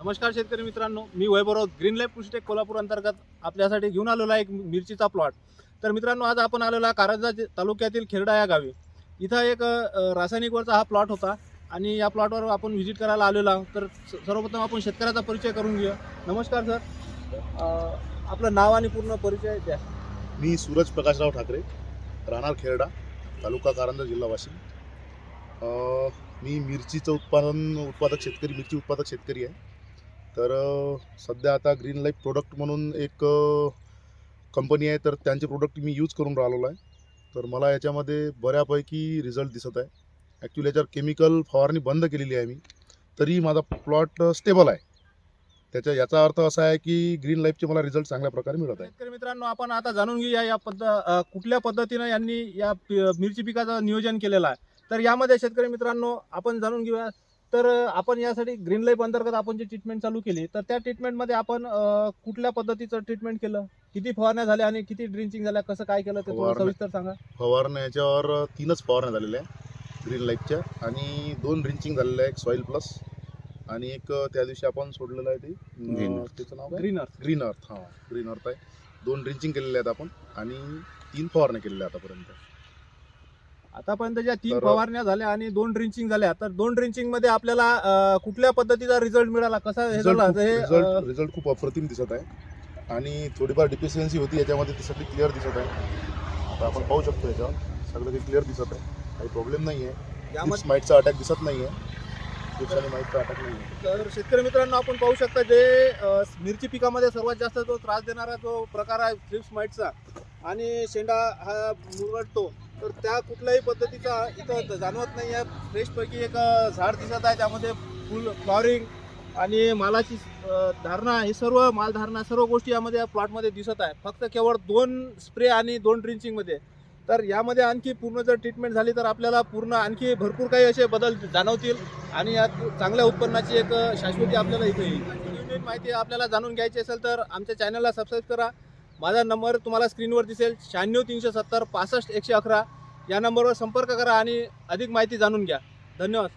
नमस्कार शेतकरी मित्रांनो मी वैभवराव ग्रीन लाईफ कृषीटेक कोल्हापूर अंतर्गत आपल्यासाठी घेऊन आलेला एक मिरचीचा प्लॉट तर मित्रांनो आज आपण आलेलो आहे कारंजा तालुक्यातील खेरडा या गावी. इथं एक रासायनिकवरचा हा प्लॉट होता आणि या प्लॉटवर आपण व्हिजिट करायला आलेलो आहोत. तर सर्वप्रथम आपण शेतकऱ्याचा परिचय करून घेऊया. नमस्कार सर आपलं नाव आणि पूर्ण परिचय द्या. मी सूरज प्रकाशराव ठाकरे राहणार खेरडा तालुका कारंजा जिल्हा वाशिम. मी मिरचीचं उत्पादन उत्पादक शेतकरी मिरची उत्पादक शेतकरी आहे. तर सध्या आता ग्रीन लाईफ प्रोडक्ट म्हणून एक कंपनी आहे. तर त्यांचे प्रोडक्ट मी यूज करून राहिलेलो आहे. तर मला याच्यामध्ये बऱ्यापैकी रिझल्ट दिसत आहे. ॲक्च्युली याच्यावर केमिकल फवारणी बंद केलेली आहे मी. तरी माझा प्लॉट स्टेबल आहे. त्याच्या याचा अर्थ असा आहे की ग्रीन लाईफचे मला रिझल्ट चांगल्या प्रकारे मिळत आहे. तर मित्रांनो आपण आता जाणून घेऊया या पद्ध कुठल्या पद्धतीनं यांनी या मिरची पिकाचं नियोजन केलेलं आहे. तर यामध्ये शेतकरी मित्रांनो आपण जाणून घेऊया तर आपण यासाठी ग्रीन लाईफ अंतर्गत आपण जी ट्रीटमेंट चालू केली तर त्या ट्रीटमेंटमध्ये आपण कुठल्या पद्धतीचं ट्रीटमेंट केलं? किती फवारण्या झाल्या आणि किती ड्रिंचिंग झाल्या? कसं काय केलं? ते थोडं. सविस्तर सांगा. फवारण्या याच्यावर तीनच फवारण्या झालेल्या आहे ग्रीन लाईफच्या. आणि दोन ड्रिंचिंग झालेल्या आहे एक सॉईल प्लस आणि एक त्या दिवशी आपण सोडलेलं आहे ते त्याचं नाव काय? ग्रीनर ग्रीन अर्थ हां. ग्रीन अर्थ आहे. दोन ड्रिंचिंग केलेले आहेत आपण. आणि तीन फवारण्या केलेल्या आहेत आतापर्यंत. आतापर्यंत ज्या तीन तर- फवारण्या झाल्या आणि दोन ड्रिंचिंग झाल्या तर दोन ड्रिंचिंगमध्ये आपल्याला अ, कुठल्या पद्धतीचा रिझल्ट मिळाला? कसा हे रिझल्ट झाला? खूप हे अ, रिझल्ट रिझल्ट खूप अप्रतिम दिसत आहे. आणि थोडीफार डिफिशियन्सी होती याच्यामध्ये ती सगळी क्लिअर दिसत आहे. आता आपण पाहू शकतो याच्यावर. सगळं काही क्लिअर दिसत आहे. काही प्रॉब्लेम नाही आहे. यामध्ये माईटचा अटॅक दिसत नाही आहे. आणि माईटचा अटॅक नाही आहे. तर शेतकरी मित्रांनो आपण पाहू शकता जे अ, मिरची पिकामध्ये सर्वात जास्त जो त्रास देणारा जो प्रकार आहे थ्रिप्स माइटचा आणि शेंडा हा मुरगडतो तर त्या कुठल्याही पद्धतीचा इथं जाणवत नाही आहे. फ्रेशपैकी एक झाड दिसत आहे. त्यामध्ये फुल फ्लॉरिंग आणि मालाची धारणा हे सर्व मालधारणा सर्व गोष्टी यामध्ये या प्लॉटमध्ये दिसत आहे. फक्त केवळ दोन स्प्रे आणि दोन ड्रिंचिंगमध्ये तर यामध्ये आणखी पूर्ण जर ट्रीटमेंट झाली तर आपल्याला पूर्ण आणखी भरपूर काही असे बदल जाणवतील आणि यात चांगल्या उत्पन्नाची एक शाश्वती आपल्याला इथे येईल. माहिती आपल्याला जाणून घ्यायची असेल तर आमच्या चॅनलला सबस्क्राईब करा. माझा नंबर तुम्हाला स्क्रीनवर दिसेल. शहाण्णव तीनशे सत्तर पासष्ट एकशे अकरा. या नंबरवर संपर्क करा आणि अधिक माहिती जाणून घ्या. धन्यवाद.